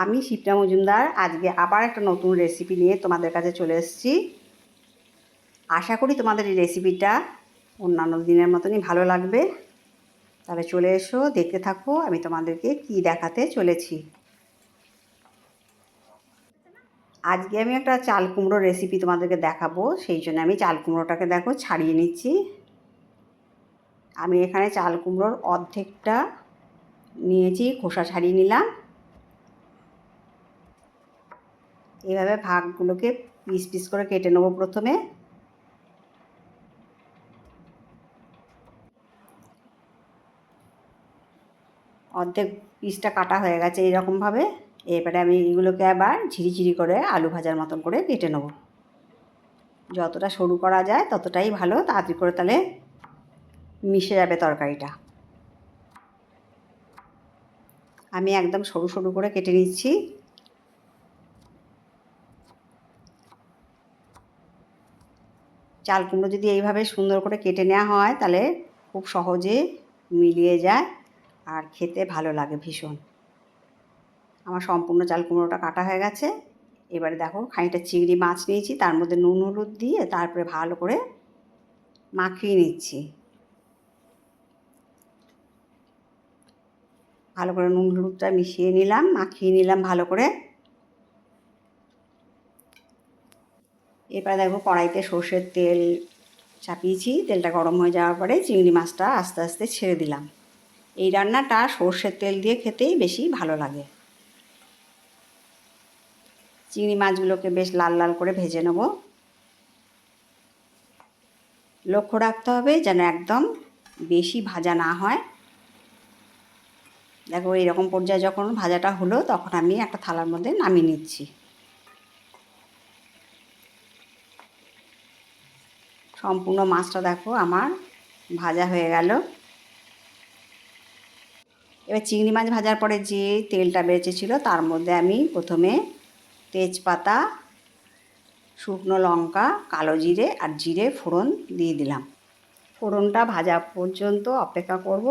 আমি শিপ্রা মজুমদার, আজকে আবার একটা নতুন রেসিপি নিয়ে তোমাদের কাছে চলে এসেছি। আশা করি তোমাদের এই রেসিপিটা অন্যান্য দিনের মতনই ভালো লাগবে। তাহলে চলে এসো, দেখতে থাকো, আমি তোমাদেরকে কি দেখাতে চলেছি। আজকে আমি একটা চাল কুমড়ো রেসিপি তোমাদেরকে দেখাবো, সেই জন্য আমি চাল কুমড়োটাকে দেখো ছাড়িয়ে নিচ্ছি। আমি এখানে চাল কুমড়োর অর্ধেকটা নিয়েছি, খোসা ছাড়িয়ে নিলাম। এইভাবে ভাগগুলোকে পিস পিস করে কেটে নেব প্রথমে। অর্ধেক পিসটা কাটা হয়ে গেছে এইরকমভাবে। এবারে আমি এগুলোকে আবার ঝিরিঝিরি করে আলু ভাজার মতন করে কেটে নেব। যতটা সরু করা যায় ততটাই ভালো, তাড়াতাড়ি করে তাহলে মিশে যাবে তরকারিটা। আমি একদম সরু সরু করে কেটে নিচ্ছি। চাল কুমড়ো যদি এইভাবে সুন্দর করে কেটে নেওয়া হয়, তাহলে খুব সহজে মিলিয়ে যায় আর খেতে ভালো লাগে ভীষণ। আমার সম্পূর্ণ চাল কুমড়োটা কাটা হয়ে গেছে। এবারে দেখো খানিকটা চিংড়ি মাছ নিয়েছি, তার মধ্যে নুন হলুদ দিয়ে তারপরে ভালো করে মাখিয়ে নিচ্ছি। ভালো করে নুন হলুদটা মিশিয়ে নিলাম, মাখিয়ে নিলাম ভালো করে। এরপরে দেখো কড়াইতে সর্ষের তেল চাপিয়েছি, তেলটা গরম হয়ে যাওয়ার পরে চিংড়ি মাছটা আস্তে আস্তে ছেড়ে দিলাম। এই রান্নাটা সর্ষের তেল দিয়ে খেতেই বেশি ভালো লাগে। চিংড়ি মাছগুলোকে বেশ লাল লাল করে ভেজে নেব। লক্ষ্য রাখতে হবে যেন একদম বেশি ভাজা না হয়। দেখো এইরকম পর্যায়ে যখন ভাজাটা হলো, তখন আমি একটা থালার মধ্যে নামিয়ে নিচ্ছি। সম্পূর্ণ মাছটা দেখো, আমার ভাজা হয়ে গেল। এবার চিংড়ি মাছ ভাজার পরে যে তেলটা বেঁচেছিল তার মধ্যে আমি প্রথমে তেজপাতা, শুকনো লঙ্কা, কালো জিরে আর জিরে ফোড়ন দিয়ে দিলাম। ফোড়নটা ভাজা পর্যন্ত অপেক্ষা করব,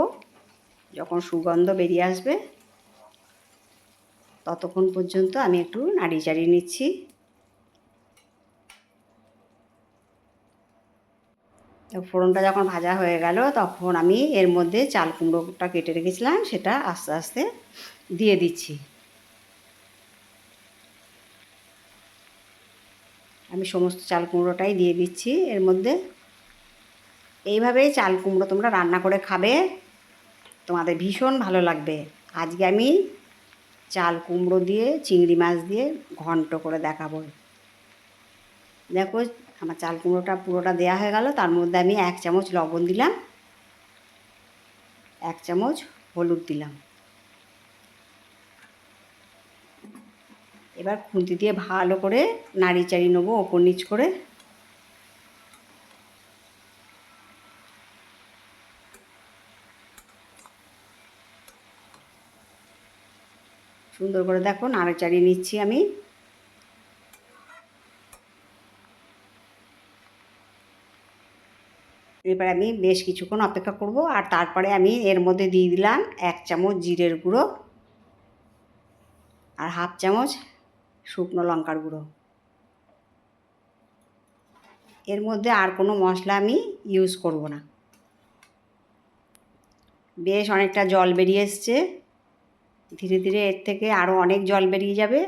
যখন সুগন্ধ বেরিয়ে আসবে, ততক্ষণ পর্যন্ত আমি একটু নাড়ি চাড়িয়ে নিচ্ছি। ফোড়নটা যখন ভাজা হয়ে গেল, তখন আমি এর মধ্যে চাল কুমড়োটা কেটে রেখেছিলাম, সেটা আস্তে আস্তে দিয়ে দিচ্ছি। আমি সমস্ত চাল কুমড়োটাই দিয়ে দিচ্ছি, এর মধ্যে এইভাবেই চাল কুমড়ো তোমরা রান্না করে খাবে, তোমাদের ভীষণ ভালো লাগবে। আজকে আমি চাল কুমড়ো দিয়ে, চিংড়ি মাছ দিয়ে ঘন্ট করে দেখাবো। দেখো আমার চাল কুমড়োটা পুরোটা দেওয়া হয়ে গেল। তার মধ্যে আমি এক চামচ লবণ দিলাম। এক চামচ হলুদ দিলাম। এবার খুন্তি দিয়ে ভালো করে নাড়ি চাড়ি নেব ওপর নিচ করে। সুন্দর করে দেখো নাড়ি চাড়িয়ে নিচ্ছি আমি। এবার আমি বেশ কিছুক্ষণ অপেক্ষা করব, আর তারপরে আমি এর মধ্যে দিয়ে দিলাম এক চামচ জিরের গুঁড়ো আর হাফ চামচ শুকনো লঙ্কার গুঁড়ো। এর মধ্যে আর কোনো মশলা আমি ইউজ করব না। বেশ অনেকটা জল বেরিয়ে এসছে। ধীরে ধীরে এর থেকে আরও অনেক জল বেরিয়ে যাবে।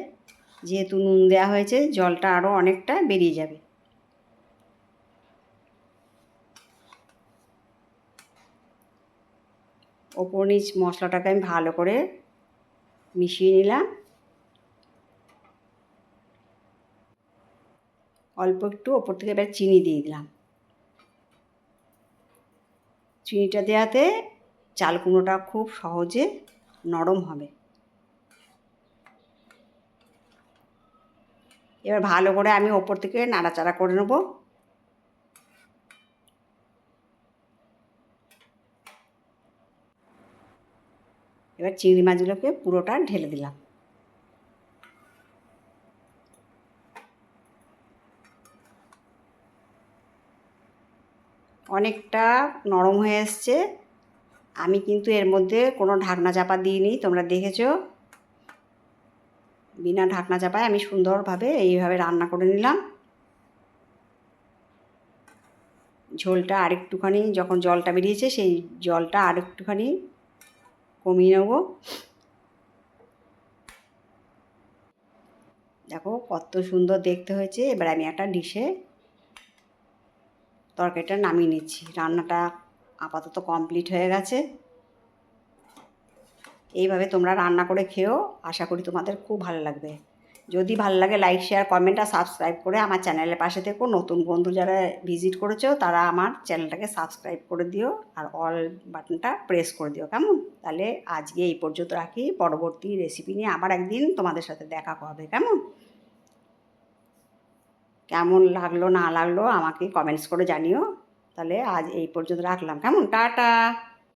যেহেতু নুন দেওয়া হয়েছে, জলটা আরও অনেকটা বেরিয়ে যাবে। ওপর নিচ মশলাটাকে আমি ভালো করে মিশিয়ে নিলাম। অল্প একটু ওপর থেকে এবার চিনি দিয়ে দিলাম। চিনিটা দেওয়াতে চাল কুমড়োটা খুব সহজে নরম হবে। এবার ভালো করে আমি ওপর থেকে নাড়াচাড়া করে নেব। এবার চিংড়ি মাছগুলোকে পুরোটা ঢেলে দিলাম। অনেকটা নরম হয়ে এসছে। আমি কিন্তু এর মধ্যে কোনো ঢাকনা চাপা দিইনি, তোমরা দেখেছ? বিনা ঢাকনা চাপায় আমি সুন্দরভাবে এইভাবে রান্না করে নিলাম। ঝোলটা আরেকটুখানি, যখন জলটা বেরিয়েছে সেই জলটা আরেকটুখানি কমিয়ে নেব। দেখো কত সুন্দর দেখতে হয়েছে। এবার আমি একটা ডিশে তরকারিটা নামিয়ে নিচ্ছি। রান্নাটা আপাতত কমপ্লিট হয়ে গেছে। এইভাবে তোমরা রান্না করে খেও আশা করি তোমাদের খুব ভালো লাগবে। যদি ভালো লাগে লাইক শেয়ার কমেন্ট আর সাবস্ক্রাইব করে আমার চ্যানেলের পাশে থেকো। নতুন বন্ধু যারা ভিজিট করেছ, তারা আমার চ্যানেলটাকে সাবস্ক্রাইব করে দিও আর অল বাটনটা প্রেস করে দিও, কেমন? তাহলে আজকে এই পর্যন্ত রাখি। পরবর্তী রেসিপি নিয়ে আবার একদিন তোমাদের সাথে দেখা হবে, কেমন? কেমন লাগল, না লাগল আমাকে কমেন্টস করে জানিও। তাহলে আজ এই পর্যন্ত রাখলাম, কেমন? টাটা!